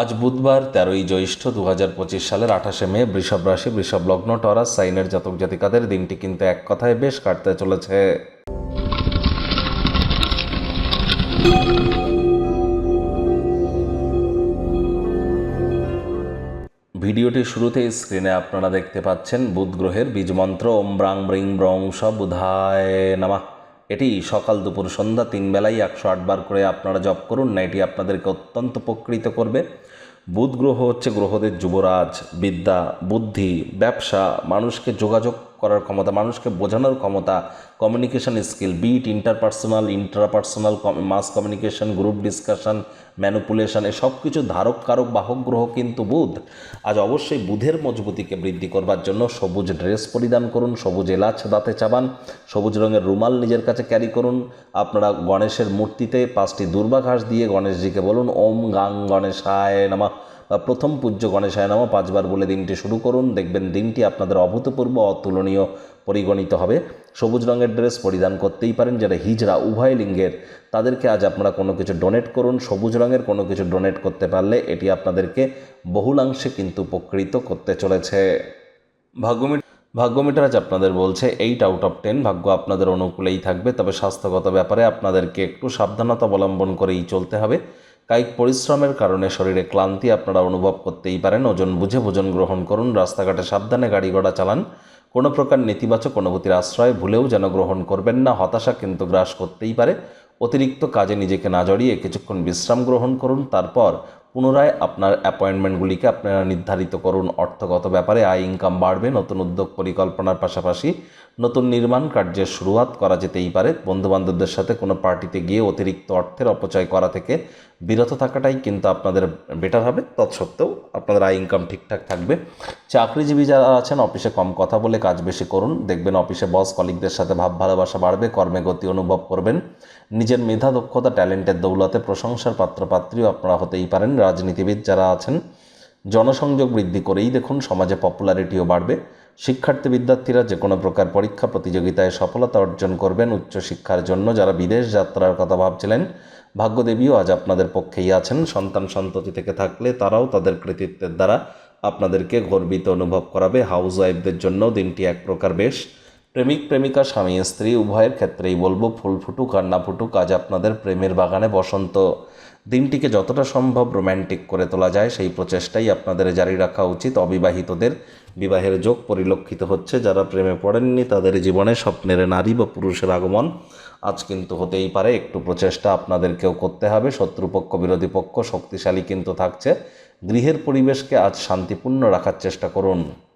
আজ বুধবার, তেরোই জ্যৈষ্ঠ দু হাজার পঁচিশ সালের আঠাশে মে, বৃষভ রাশি বৃষভ লগ্ন টরাস, সাইনের জাতক জাতিকাদের দিনটি কিন্তু এক কথায় বেশ কাটতে চলেছে। ভিডিওটি শুরুতেই স্ক্রিনে আপনারা দেখতে পাচ্ছেন, বুধ গ্রহের বীজমন্ত্র, ওম ব্রাং ব্রিং ব্রং স বুধায় নামা। এটি সকাল দুপুর সন্ধ্যা তিন বেলায় একশো আটবার করে আপনারা জপ করুন। না, এটি আপনাদেরকে অত্যন্ত উপকৃত করবে। বুধ গ্রহ হচ্ছে গ্রহদের যুবরাজ, বিদ্যা, বুদ্ধি, ব্যবসা, মানুষকে যোগাযোগ করার ক্ষমতা, মানুষকে বোঝানোর ক্ষমতা communication skill bit interpersonal intrapersonal mass communication group discussion manipulation এ সব কিছু ধারক, কারক, বাহক, গ্রহ কিন্তু বুধ। আজ অবশ্যই বুধের মজবুতিকে বৃদ্ধি করবার জন্য সবুজ ড্রেস পরিধান করুন, সবুজ এলাচ দাঁতে চাবান, সবুজ রঙের রুমাল নিজের কাছে ক্যারি করুন। আপনারা গণেশের মূর্তিতে পাঁচটি দুর্বা ঘাস দিয়ে গণেশজিকে বলুন, ওম গাং গণেশায় নামা। প্রথম পূজ্য গণেশায় নামা, পাঁচবার বলে দিনটি শুরু করুন। দেখবেন দিনটি আপনাদের অভূতপূর্ব, অতুলনীয়, পরিগণিত হবে। সবুজ রঙের ড্রেস পরিধান করতেই পারেন যারা হিজড়া উভয় লিঙ্গের। তাদেরকে আজ আপনারা কোনো কিছু ডোনেট করুন। সবুজ রঙের কোনো কিছু ডোনেট করতে পারলে এটি আপনাদেরকে বহুলাংশে কিন্তু উপকৃত করতে চলেছে। ভাগ্যমিট ভাগ্যমিটার আজ আপনাদের বলছে এইট আউট অফ টেন ভাগ্য আপনাদের অনুকূলেই থাকবে, তবে স্বাস্থ্যগত ব্যাপারে আপনাদেরকে একটু সাবধানতা অবলম্বন করেই চলতে হবে। কায়িক পরিশ্রমের কারণে শরীরে ক্লান্তি আপনারা অনুভব করতেই পারেন। ওজন বুঝে ভোজন গ্রহণ করুন, রাস্তাঘাটে সাবধানে গাড়ি ঘোড়া চালান। কোনো প্রকার নেতিবাচক অনুভূতির আশ্রয় ভুলেও যেন গ্রহণ করবেন না, হতাশা কিন্তু গ্রাস করতেই পারে। অতিরিক্ত কাজে নিজেকে না জড়িয়ে কিছুক্ষণ বিশ্রাম গ্রহণ করুন, তারপর পুনরায় আপনার অ্যাপয়েন্টমেন্টগুলিকে আপনারা নির্ধারিত করুন অর্থগত ব্যাপারে, আয় ইনকাম বাড়বে, নতুন উদ্যোগ পরিকল্পনার পাশাপাশি নতুন নির্মাণ কার্যের শুরুয়াত করা যেতেই পারে। বন্ধুবান্ধবদের সাথে কোনো পার্টিতে গিয়ে অতিরিক্ত অর্থের অপচয় করা থেকে বিরত থাকাটাই কিন্তু আপনাদের বেটার হবে। তৎসত্ত্বেও আপনাদের আয় ইনকাম ঠিকঠাক থাকবে। চাকরিজীবী যারা আছেন, অফিসে কম কথা বলে কাজ বেশি করুন। দেখবেন অফিসে বস কলিগদের সাথে ভাব ভালোবাসা বাড়বে, কর্মে গতি অনুভব করবেন। নিজের মেধা, দক্ষতা ট্যালেন্টের দৌলতে প্রশংসার পাত্রপাত্রীও আপনারা হতেই পারেন। রাজনীতিবিদ যারা আছেন, জনসংযোগ বৃদ্ধি করেই দেখুন সমাজে পপুলারিটিও বাড়বে। শিক্ষার্থী বিদ্যার্থীরা যে কোনো প্রকার পরীক্ষা প্রতিযোগিতায় সফলতা অর্জন করবেন উচ্চশিক্ষার জন্য। যারা বিদেশ যাত্রার কথা ভাবছিলেন, ভাগ্যদেবীও আজ আপনাদের পক্ষেই আছেন। সন্তান সন্ততি থেকে থাকলে তারাও তাদের কৃতিত্বের দ্বারা আপনাদেরকে গর্বিত অনুভব করাবে। হাউস ওয়াইফদের জন্য দিনটি এক প্রকার বেশ। প্রেমিক, প্রেমিকা, স্বামী, স্ত্রী, উভয়ের ক্ষেত্রেই বলব, ফুল ফুটুক আর না ফুটুক, আজ আপনাদের প্রেমের বাগানে বসন্ত। দিনটিকে যতটা সম্ভব রোম্যান্টিক করে তোলা যায়, সেই প্রচেষ্টাই আপনাদের জারি রাখা উচিত। অবিবাহিতদের বিবাহের যোগ পরিলক্ষিত হচ্ছে। যারা প্রেমে পড়েননি, তাদের জীবনে স্বপ্নের নারী বা পুরুষের আগমন আজ কিন্তু হতেই পারে। একটু প্রচেষ্টা আপনাদেরকেও করতে হবে। শত্রুপক্ষ, বিরোধী পক্ষ শক্তিশালী কিন্তু থাকছে। গৃহের পরিবেশকে আজ শান্তিপূর্ণ রাখার চেষ্টা করুন।